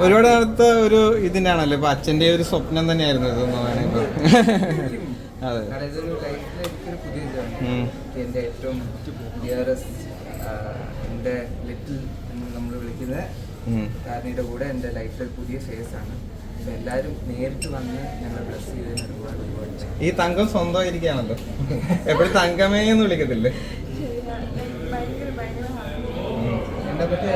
ഒരുപാട് അടുത്ത ഒരു ഇതിനാണല്ലോ. ഇപ്പൊ അച്ഛന്റെ ഒരു സ്വപ്നം തന്നെയായിരുന്നു ഇതെന്ന് വേണമെങ്കിൽ അതെ. ഉം. ഏറ്റവും എന്റെ ലിറ്റിൽ നമ്മൾ വിളിക്കുന്ന. കാരണിയുടെ കൂടെ ലൈഫിലെ പുതിയ ഫേസ് ആണ്. നേരിട്ട് വന്ന് ഞങ്ങളെ ബ്ലസ് ചെയ്തതിന് ഒരുപാട് ഒരുപാട് ഈ തങ്കം സ്വന്തമായിരിക്കുകയാണല്ലോ. എപ്പോഴും തങ്കമേ എന്ന് വിളിക്കത്തില്ലേ. എന്നെ പറ്റി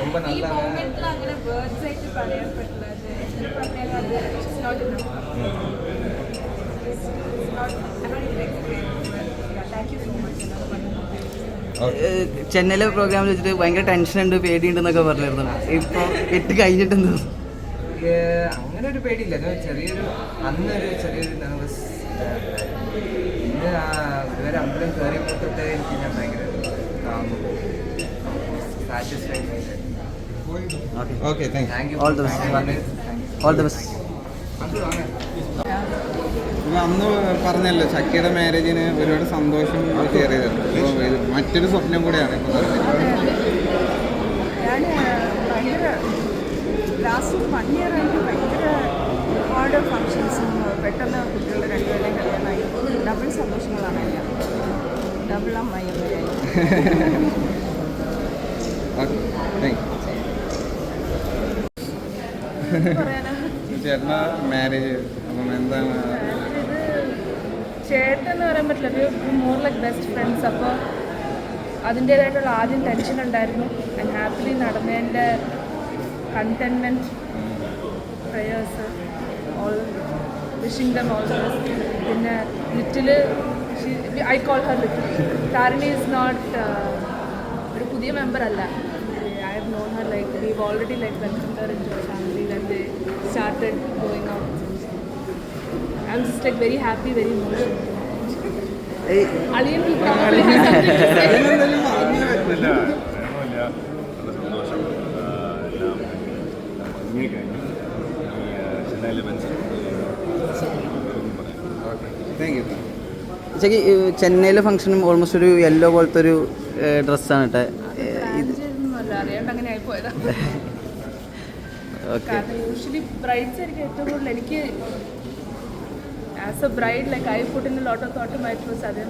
ரொம்ப ഈ നല്ല moment ല് അങ്ങനെ words ആയിട്ട് പറയാൻ പറ്റില്ല. അത് എത്ര പറഞ്ഞാലും അത് it's not enough. It's not- I'm not even explain, but yeah, thank you so much എന്നാണ് പറഞ്ഞത്. ഓക്കെ ചെന്നൈയിലെ പ്രോഗ്രാമിൽ വെച്ചിട്ട് ഭയങ്കര ടെൻഷൻ ഉണ്ട് പേടിയുണ്ടെന്നൊക്കെ പറഞ്ഞിരുന്നു ഇപ്പൊ എട്ട് കഴിഞ്ഞിട്ട് എന്ത് എനിക്ക് അങ്ങനെ ഒരു പേടിയില്ല ഞാൻ ചെറിയൊരു അന്നൊരു ചെറിയൊരു നെർവസ് ഇന്ന് ആ ഇതുവരെ അമ്പലം കയറിയപ്പോൾ തൊട്ടേ എനിക്ക് ഞാൻ ഭയങ്കര satisfied okay okay thank you all the best all the best അന്ന് പറഞ്ഞല്ലോ ചക്കിയുടെ മാരേജിന് ഒരുപാട് സന്തോഷം അപ്പോൾ മറ്റൊരു സ്വപ്നം കൂടെയാണ് ഇപ്പൊ ഞാൻ ഭയങ്കര ലാസ്റ്റ് വൺ ഇയർ ആയിട്ട് ഭയങ്കര ഒരുപാട് ഫങ്ഷൻസും പെട്ടെന്ന് കുട്ടികളുടെ രണ്ടുപേരുടെയും കല്യാണമായി. ഡബിൾ സന്തോഷങ്ങളാണ് എല്ലാം ഡബിൾ അമ്മായി അമ്മയായി. ചേട്ടന്റെ മാരേജ് അപ്പം എന്താണ്? ചേട്ടൻ എന്ന് പറയാൻ പറ്റില്ല. മോർ ലൈക്ക് ബെസ്റ്റ് ഫ്രണ്ട്സ് അപ്പോൾ അതിന്റേതായിട്ടുള്ള ആദ്യം ടെൻഷൻ ഉണ്ടായിരുന്നു. And happily നടന്നതിന്റെ contentment prayers all wishing them all പിന്നെ little I call her little Tharani is not പുതിയ മെമ്പർ അല്ല I have known her like we already like welcome her in to family that they started going out I am just like very happy very Chennai thank you ഉച്ചയ്ക്ക് ചെന്നൈയിലെ ഫംഗ്ഷനും almost ഒരു yellow പോലത്തെ ഒരു ഡ്രസ്സാണ് കേട്ടോ അറിയാണ്ട് അങ്ങനെ ആയിപ്പോയതാ ഓക്കെ കാരണം യൂഷ്വലി ബ്രൈഡ്സ് ആയിരിക്കും ഏറ്റവും കൂടുതൽ എനിക്ക് as a bride like I put in lot of thought my trousseau അത്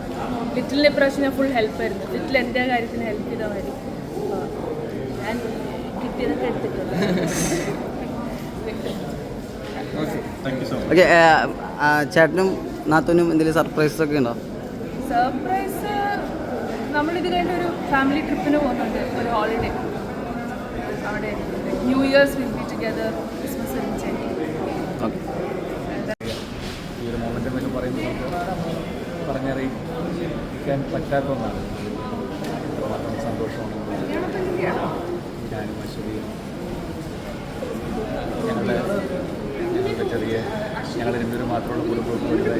ലിറ്റിലിനെ പ്രാവശ്യം ഞാൻ ഫുൾ ഹെൽപ്പ് ആയിരുന്നു. ലിറ്റിൽ എന്റെ കാര്യത്തിന് ഹെൽപ്പ് ചെയ്താൽ മതി ഞാൻ കിട്ടിയതൊക്കെ എടുത്തിട്ടുണ്ട് okay thank you so much okay ചേട്ടനും നാത്തനും എന്തെങ്കിലും സർപ്രൈസസ് ഒക്കെ ഉണ്ടോ? സർപ്രൈസ് നമ്മളിത് കഴിഞ്ഞ ഒരു ഫാമിലി ട്രിപ്പിന് പോകുന്നുണ്ട്. ഒരു ഹോളിഡേ അവിടെ new years will be together Christmas ഈ ഒരു മൊമെന്റ് എന്നൊക്കെ പറയുമ്പോൾ നമുക്ക് പറഞ്ഞറിയിക്കാൻ പറ്റാത്ത ഒന്നാണ്. മാത്രം സന്തോഷമാണ്. ഞാനും അശ്വതിയും. ഞങ്ങളുടെ ചെറിയ ഞങ്ങൾ രണ്ടുപേരും മാത്രമുള്ള കുടുംബത്തിൽ